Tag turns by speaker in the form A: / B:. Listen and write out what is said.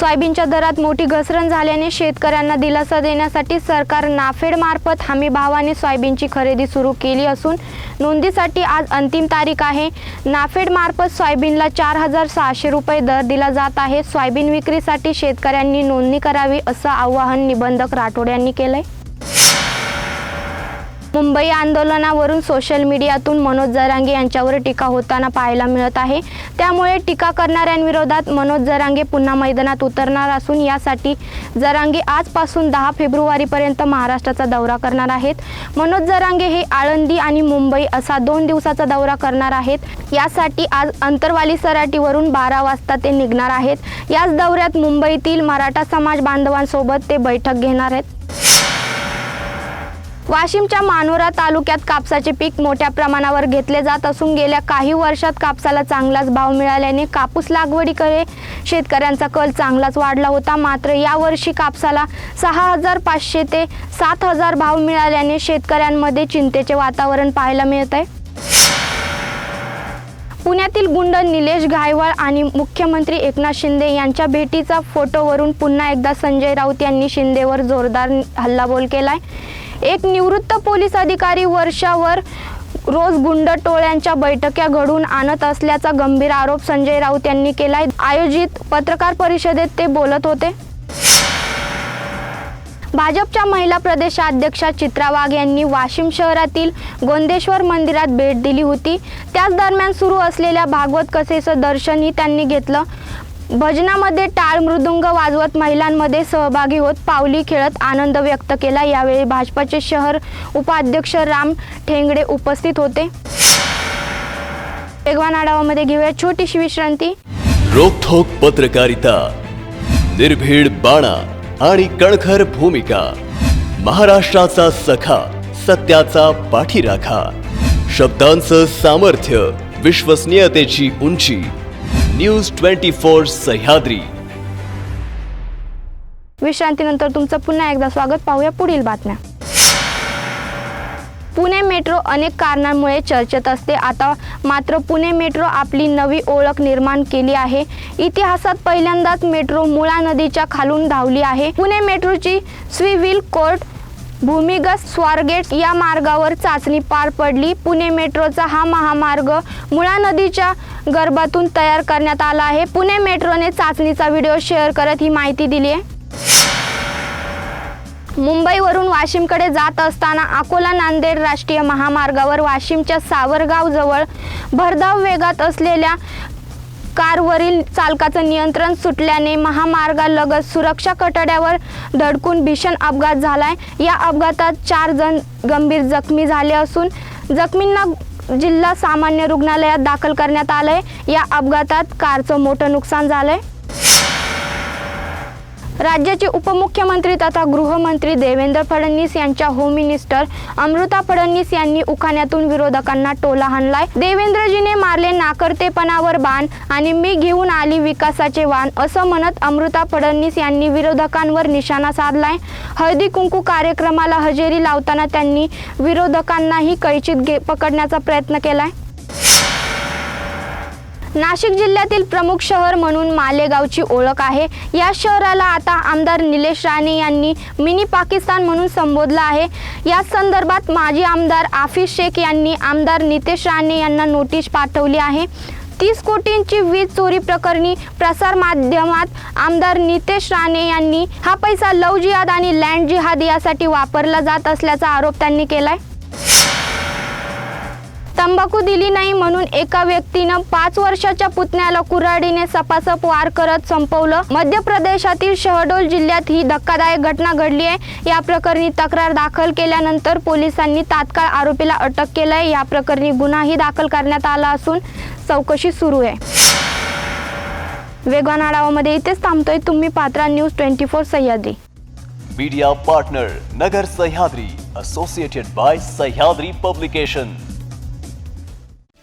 A: सोयाबीनच्या दरात मोठी घसरण झाल्याने शेतकऱ्यांना दिलासा देण्यासाठी सरकार नाफेडमार्फत हमी भावाने सोयाबीनची खरेदी सुरू केली असून नोंदीसाठी आज अंतिम तारीख आहे. नाफेडमार्फत सोयाबीनला चार हजार सहाशे रुपये दर दिला जात आहे. सोयाबीन विक्रीसाठी शेतकऱ्यांनी नोंदणी करावी असं आवाहन निबंधक राठोड यांनी केलं आहे मुंबई आंदोलनावरून सोशल मीडियातून मनोज जरांगे यांच्यावर टीका होताना पाहायला मिळत आहे. त्यामुळे टीका करणाऱ्यांविरोधात मनोज जरांगे पुन्हा मैदानात उतरणार असून यासाठी जरांगे आजपासून दहा फेब्रुवारीपर्यंत महाराष्ट्राचा दौरा करणार आहेत. मनोज जरांगे हे आळंदी आणि मुंबई असा दोन दिवसाचा दौरा करणार आहेत. यासाठी आज अंतरवाली सराटीवरून बारा वाजता ते निघणार आहेत. याच दौऱ्यात मुंबईतील मराठा समाज बांधवांसोबत ते बैठक घेणार आहेत. वाशिमच्या मानोरा तालुक्यात कापसाचे पीक मोठ्या प्रमाणावर घेतले जात असून गेल्या काही वर्षात कापसाला चांगलाच भाव मिळाल्याने कापूस लागवडीकडे शेतकऱ्यांचा कल चांगलाच वाढला होता. मात्र यावर्षी कापसाला सहा हजार पाचशे ते सात हजार भाव मिळाल्याने शेतकऱ्यांमध्ये चिंतेचे वातावरण पाहायला मिळत आहे. पुण्यातील गुंड निलेश घायवळ आणि मुख्यमंत्री एकनाथ शिंदे यांच्या भेटीचा फोटोवरून पुन्हा एकदा संजय राऊत यांनी शिंदेवर जोरदार हल्लाबोल केलाय. एक निवृत्त पोलीस अधिकारी वर्षावर रोज गुंड टोळ्यांच्या बैठक्या घडून आणत असल्याचा गंभीर आरोप संजय राऊत यांनी केलाय. आयोजित पत्रकार परिषदेत ते बोलत होते. भाजपच्या महिला प्रदेशाध्यक्षा चित्रा वाघ यांनी वाशिम शहरातील गोंदेश्वर मंदिरात भेट दिली होती. त्याच दरम्यान सुरू असलेल्या भागवत कथेचं दर्शनही त्यांनी घेतलं. भजनामध्ये टाळ मृदुंग वाजवत महिलांमध्ये सहभागी होत पावली खेळत आनंद व्यक्त केला. यावेळी भाजपाचे शहर उपाध्यक्ष राम ठेंगडे उपस्थित होते. वेगवान आढावामध्ये घेऊया छोटीशी विश्रांती.
B: रोखोक पत्रकारिता निर्भीड बाणा आणि कणखर भूमिका महाराष्ट्राचा सखा सत्याचा पाठीराखा शब्दांचं सामर्थ्य विश्वसनीयतेची उंची न्यूज ट्वेंटी फोर सह्याद्री.
A: विश्रांतीनंतर तुमचं पुन्हा एकदा स्वागत पाहूया पुढील बातम्या. पुणे मेट्रो अनेक कारणांमुळे चर्चेत असते. आता मात्र पुणे मेट्रो आपली नवी ओळख निर्माण केली आहे. इतिहासात पहिल्यांदाच मेट्रो मुळा नदीच्या खालून धावली आहे. पुणे मेट्रोची स्विविल कोर्ट भूमिगत स्वारगेट या मार्गावर चाचणी पार पडली. पुणे मेट्रोचा हा महामार्ग मुळा नदीच्या गर्भातून तयार करण्यात आला आहे. पुणे मेट्रोने चाचणीचा व्हिडिओ शेअर करत ही माहिती दिली आहे. मुंबईवरून वाशिमकडे जात असताना अकोला नांदेड राष्ट्रीय महामार्गावर वाशिमच्या सावरगावजवळ भरधाव वेगात असलेल्या कारवरील चालकाचं नियंत्रण सुटल्याने महामार्गालगत सुरक्षा कठड्यावर धडकून भीषण अपघात झालाय. या अपघातात चार जण गंभीर जखमी झाले असून जखमींना जिल्हा सामान्य रुग्णालयात दाखल करण्यात आलंय. या अपघातात कारचं मोठं नुकसान झालंय. राज्याचे उपमुख्यमंत्री तथा गृहमंत्री देवेंद्र फडणवीस यांच्या होम मिनिस्टर अमृता फडणवीस यांनी उखाण्यातून विरोधकांना टोला हाणलाय. देवेंद्रजीने मारले नाकर्तेपणावर बाण आणि मी घेऊन आली विकासाचे वाण असं म्हणत अमृता फडणवीस यांनी विरोधकांवर निशाणा साधलाय. हळदी कुंकू कार्यक्रमाला हजेरी लावताना त्यांनी विरोधकांनाही कैचित घे पकडण्याचा प्रयत्न केलाय. नाशिक जिल्ह्यातील प्रमुख शहर म्हणून मालेगावची ओळख आहे. या शहराला आता आमदार निलेश राणे यांनी मिनी पाकिस्तान म्हणून संबोधलं आहे. या संदर्भात माजी आमदार आफिस शेख यांनी आमदार नितेश राणे यांना नोटीस पाठवली आहे. तीस कोटींची वीज चोरी प्रकरणी प्रसार माध्यमात आमदार नितेश राणे यांनी हा पैसा लव जिहाद आणि लँड जिहाद यासाठी वापरला जात असल्याचा आरोप त्यांनी केलाय. तंबाखू दिली नाही म्हणून एका व्यक्तीनं पाच वर्षाच्या पुतण्याला कुऱ्हाडीने सपासप वार करत संपवलं. मध्य प्रदेशातील शहडोल जिल्ह्यात ही धक्कादायक घटना घडली आहे. या प्रकरणी तक्रार दाखल केल्यानंतर पोलिसांनी तात्काळ आरोपीला अटक केलंय. या प्रकरणी गुन्हाही दाखल करण्यात आला असून चौकशी सुरू आहे. वेगवान आढावामध्ये इथेच थांबतोय तुम्ही Patra news twenty four Sahyadri.
B: Media partner Nagar Sahyadri associated by Sahyadri publication